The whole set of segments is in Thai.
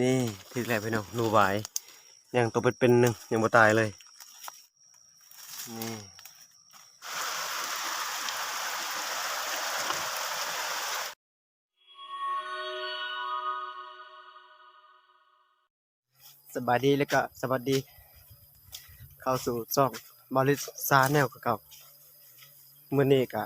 นี่ที่แรกพี่น้องหนูหวายยังตัวเป็นๆหนึ่งยังบ่ตายเลย นี่สบายดีแล้วก็สวัสดี เข้าสู่ช่องบริษซาแนลเก่ามื้อนี้ก็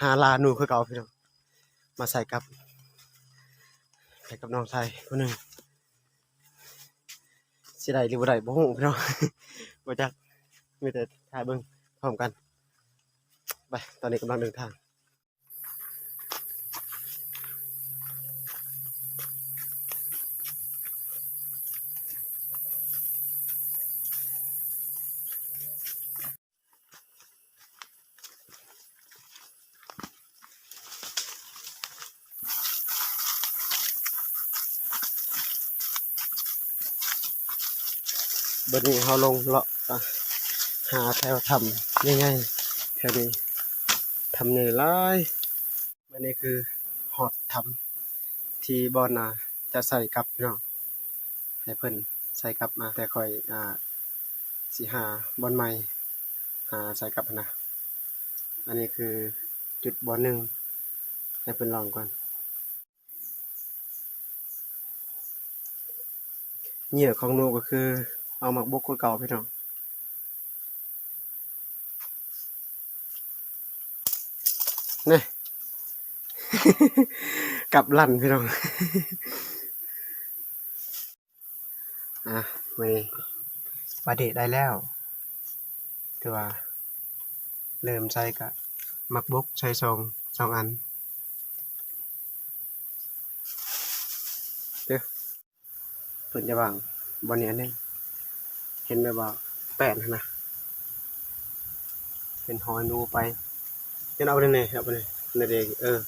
หาลาหนูคือเก่าพี่น้องมาใส่กับใส่กับน้องชายคนหนึ่ง สิได้หรือบ่ได้บ่ฮู้พี่น้องบ่จักมีแต่ถ่ายเบิ่งพร้อมกันไปตอนนี้กำลังเดินทาง บัดนี้เฮาลงเลาะหาแถวทำง่ายๆแถวนี้ทำใหญ่หลายอันนี้คือหอดทำที่บอนนาจะใส่กลับพี่น้องให้เพิ่นใส่กลับมา แต่คอยอ่าสิหาบอนใหม่หาใส่กลับนะอันนี้คือจุดบอนหนึ่งให้เพิ่นลองก่อนเหยื่อของนูก็คือ เอาหมักบกคือเก่าพี่น้องนี่กลับลั่นพี่น้อง อะมีปลาเดะได้แล้วถือว่าเริ่มใส่กะหมักบกใส่สองสองอันเดี๋ยวเพิ่นจะวางบนนี้อันนึง เห็นแบบว่าแปดนะเป็นหอยนูไปเห็นเอาไปเลยเอาไปเลยในเด็กเออ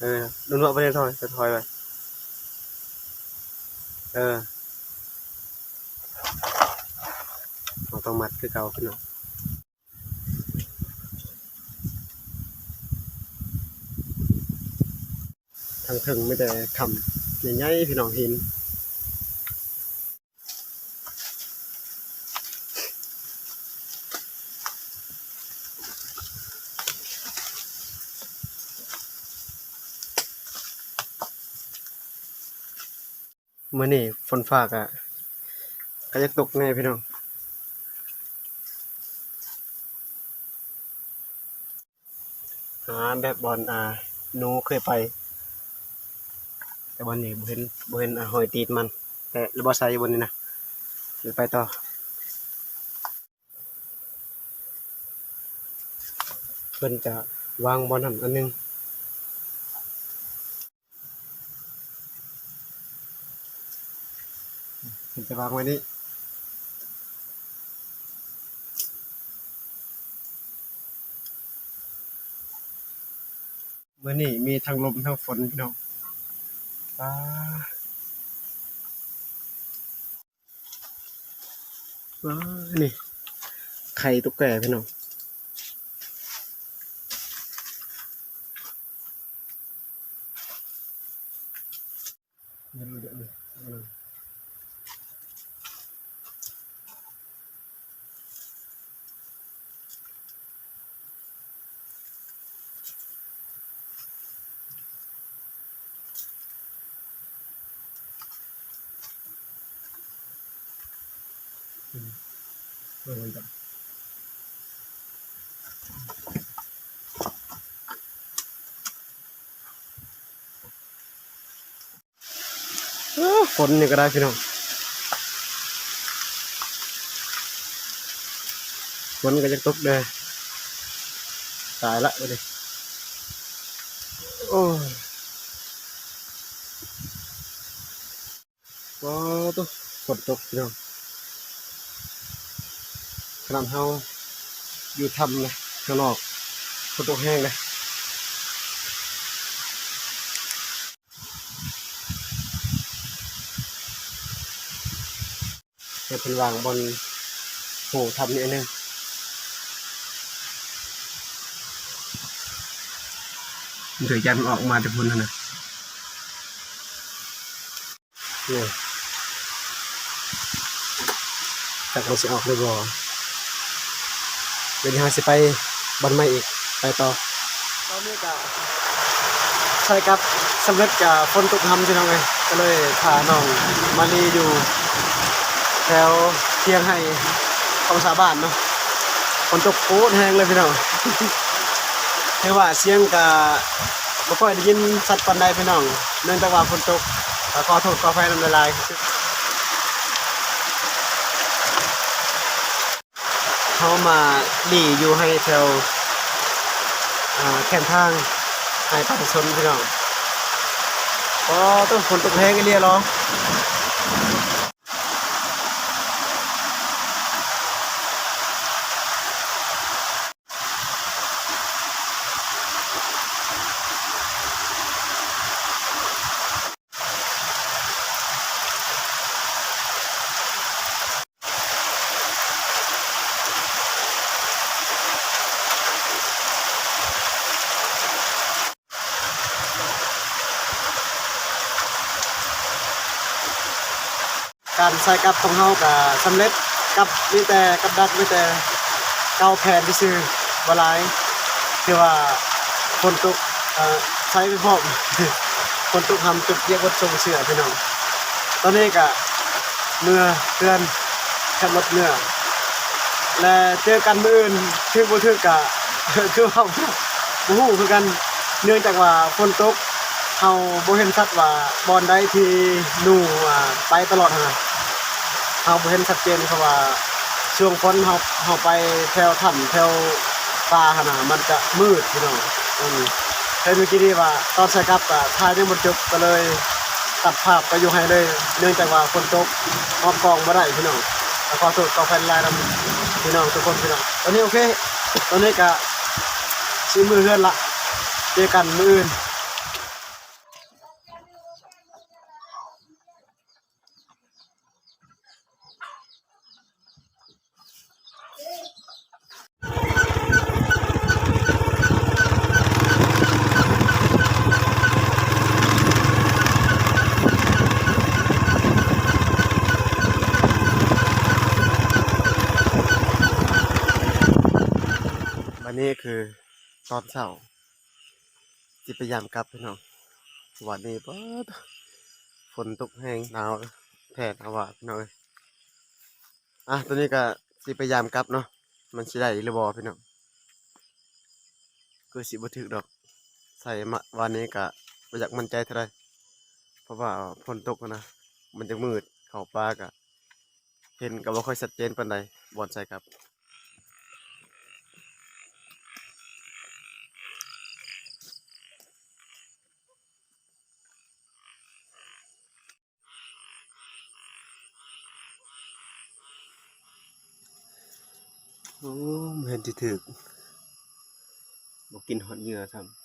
เออดูนเอาไปเลยถอยจะถอยไปเออเราต้องมัดคือเก่าพี่น้องทางถึงไม่แต่คำใหญ่ๆพี่น้องห็น มื่อนี่ฝนฟ้าก็ก็จะตกแน่พี่น้องหาแบบบอลอ่าหนูเคยไป แต่บอลนี่บเห็นบเห็นอ่าหอยตีนมัน แต่ระบอใส่บนนี้นะเดี๋ยวไปต่อเพิ่นจะวางบอลหันอันนึง ผมจะวางไว้นี่เมื่อนี่มีทั้งลมทั้งฝนพี่น้องว้าว้านี่ ไข่ตุ๊กแกพี่น้องเดี๋ยวเดี๋ยวเดี๋ยว เดี๋ยวเออมันจะเอ้อฝนนี่ ขนาดเฮาอยู่ทำนะข้างนอกฝนตกแห้งเลยเดี๋ยวเพิ่นวางบนโหทำนี่อันหนึงเดี๋ยวยันออกมาจากพุ่นนั่นนะนี่จากมันสิออกเลยบ่ เดี๋ยวนี้เราสิไปบันไม้อีกไปต่อตอนนี้ก็ใช่ครับสำเร็จกับฝนตกทำพี่น้องเลยก็เลยพาน้องมาลีอยู่แถวเทียงให้ของชาบ้านเนาะฝนตกโคตรแห้งเลยพี่น้องเรียว่าเสียงกะบ่ค่อยได้ยินสัตว์ปานใดพี่น้อง เนื่องจากว่าฝนตกขอโทษขออภัยนำละลาย เขามาหนีอยู่ให้แถวแคมทางให้ประชาชนพี่น้องอ๋อต้องฝนตกแห้งกันเลียร้อง การใส่กับของเฮาก็สำเร็จกับมีแต่กับดักมีแต่เก้าแผ่นที่ซื้อบ่หลายคือว่าฝนตกเอ่อใช้ไปพร้อมฝนตกทำจุดเรียกว่าทรงเสือพี่น้องตอนนี้ก็เมื่อเดือนขับรถเมื่อและเจอกันมื้ออื่นถึงบ่ถึงก็คือเฮาบ่ฮู้คือกันเนื่องจากว่าฝนตกเฮาบ่เห็นชัดว่าบอนใดที่หนูอ่าไปตลอดหั่นน่ะ เราเห็นชัดเจนเพราว่าช่วงฝนเราเราไปแถวถ้ำแถวป่าขนาดมันจะมืดพี่น้องอืมเคยเมื่อกี้นี่ว่า ตอนใส่กลับอะทายยังบ่จบก็เลย ตัดภาพไปอยู่ให้เลย เนื่องจากว่าฝนตกออกกองบ่ได้พี่น้องแล้วขอโทษขอแฟนไลน์นํพี่น้องทุกคนพี่น้องตอนนี้โอเค ตอนนี้ก็สิมือเฮือนละเจอกันมืออื่น นี้คือตอนเช้าจิพยายามกลับพี่น้องวันนี้ปดฝนตกแห้งหนาวแทนอาวาสพี่น้องอ้ยอะตอนนี้ก็สิพยายามกลับเนาะมันสิได้หรือบ่พี่น้องคือสิบ่ถึกดอก ใส่มาวันนี้ก็บ่อยากมั่นใจเท่าไหร่เพราะว่าฝนตกนะมันจะมืดเข้าป่าก็เห็นก็บ่ค่อยชัดเจนปานใดบ่อนใส่ครับ โอ้เห็นที่ถึกบอกกินหอดเหยื่อทำ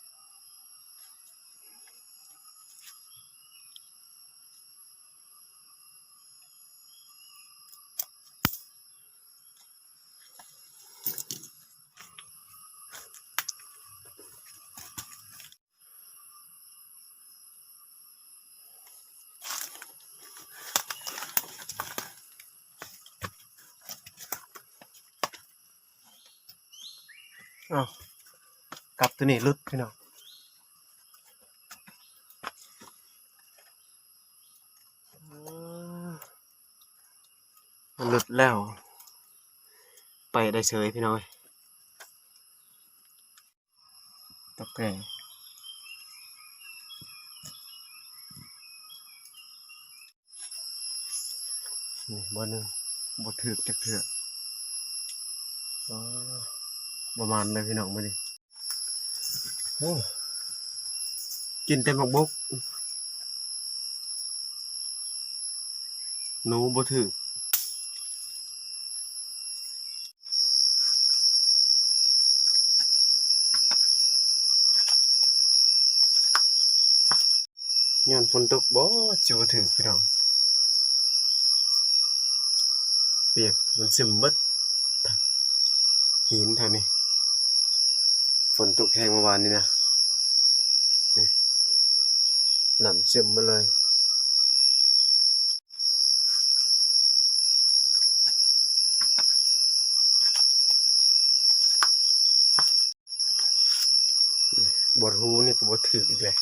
อ้าวกลับตัวนี้ลุดพี่น้องมันหลุดแล้ว ไปได้เฉยพี่น้อยตะแกรงนี่บ่หนึ่งบ่ถือจักเถืออ๋อ ประมาณเลยพี่น้องมาดิโอ้กินเต็มบักบกหนูบ่ถือย้อนฝนตกบ่จิบ่ถือพี่น้องเปียกมันซึมเบิดหินเท่านี้ ฝนตกแห้งเมื่อวานนี้นะหนำซึมมาเลย บดหูนี่ก็บดถืออีกเลย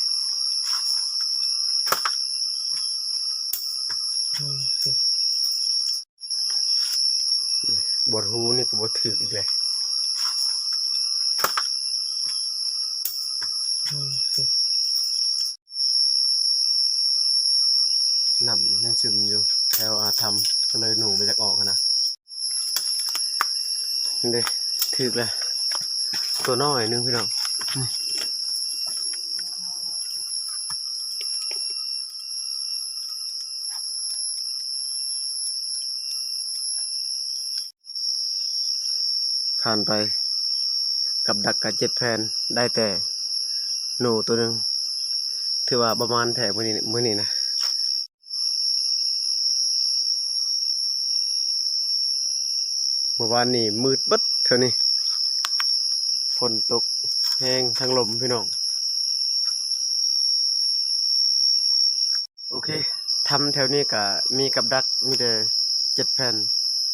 บดหูนี่ก็บดถืออีกเลย หนำยังซึมอยู่แถวอาทำก็เลยหนูไปจากออกอะนะเด้ถือเลยตัวน้อยนึงพี่น้องผ่านไปกับดักกับเจ็ดแผ่นได้แต่ หนูตัวหนึ่งถือว่าประมาณแถบมือนี้มือนี้นะเมื่อวานนี้มืดบัดเท่านี้ฝนตกแห้งทั้งลมพี่น้อง โอเคทำแถวนี้ก็มีกับดักมีแต่เจ็ดแผ่น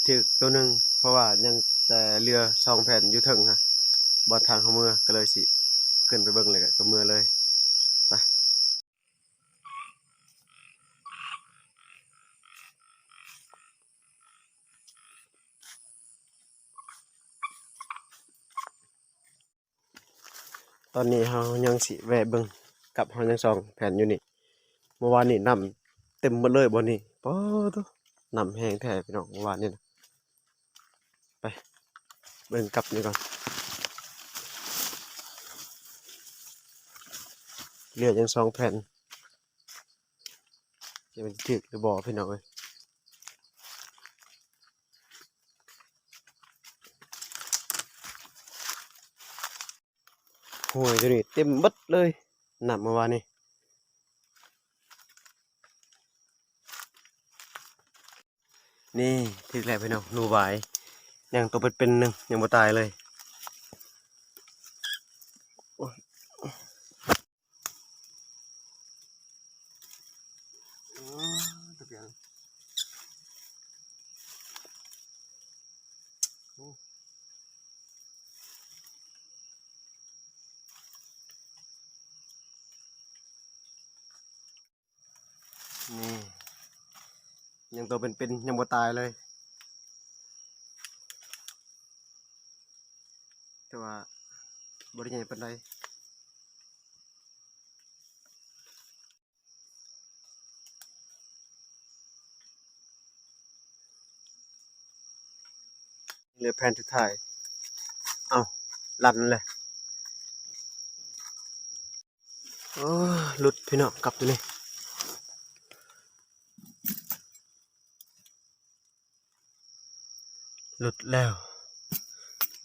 ถือตัวหนึ่งเพราะว่ายังแต่เรือสองแผ่นอยู่ถึงฮะบอลทางเขาเมือก็เลยสิ ขึ้นไปเบิ่งเลยก็เมือเลยไปตอนนี้เรายังสิแวะเบิ่งกับเรายังสองแผ่นอยู่นี่เมื่อวานนี่น้ำเต็มหมดเลยบนนี้ป๊อดน้ำแห้งแท้พี่น้องเมื่อวานนี่นะไปเบิ่งกลับนี่ก่อน เหลือยังสองแผ่นจะเป็นถึกหรือบ่อพี่น้องเอ้ยโอ้ยดี๋ยวนี้เต็มบัดเลยหนักเมื่อวานนี้นี่ถึกแล้วพี่น้องหนูบายยังตัวเป็นเป็นๆหนึ่งยังบ่ตายเลย อ๋อตะเกียง นี่ยังตัวเป็นๆยังบ่ตายเลย แต่ว่าบริใหญ่ปานใด เหลือแผ่นสุดท้าย เอาลันเลยโอ้หลุดพี่น้องกลับตัวนี้หลุดแล้ว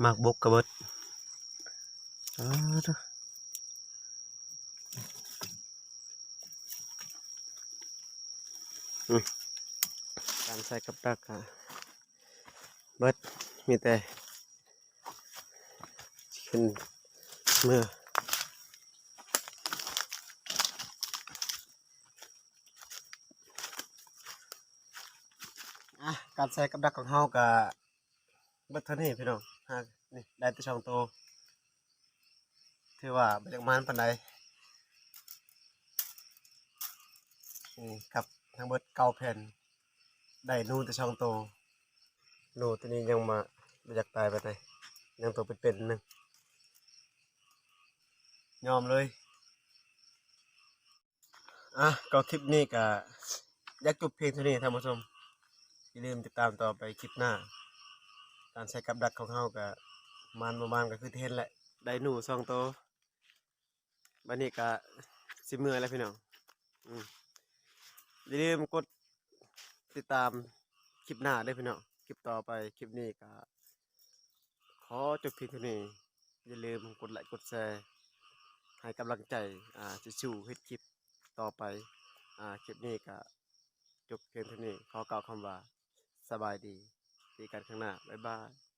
มากบกกระเบิดอ้าวเด้ออืมการใส่กับดักอะเบิด มีแต่ขึ้นเมื่อการใส่กับดักของเฮากับบิดเทนี้พี่น้องฮะนี่ได้แต่องโตัวถือว่าบ่จักมานปานใดนี่ครับทั้งเบิดเกาแผ่นได้นูแต่องโต วหนูตัวนี้ยังมาอยากตายไปไหนยังตัวเป็นๆหนึงยอมเลย อะ ก็คลิปนี้ก็อยากจบเพียงเท่านี้ท่านผู้ชม อย่าลืมติดตามต่อไปคลิปหน้า การใช้กับดักของเฮาก็มันประมาณก็คือเทนแหละ ได้หนูสองโตบัดนี้ก็สิเมื่อแล้วพี่น้องอืมอย่าลืมกดติดตามคลิปหน้าด้วยพี่น้อง คลิปต่อไปคลิปนี้ก็ขอจบเพียงเท่านี้อย่าลืมกดไลค์กดแชร์ให้กำลังใจอ่าจะสู้เฮ็ดคลิปต่อไปอ่าคลิปนี้ก็จบเพียงเท่านี้ขอกล่าวคำว่าสบายดีดีกันข้างหน้าบ๊ายบาย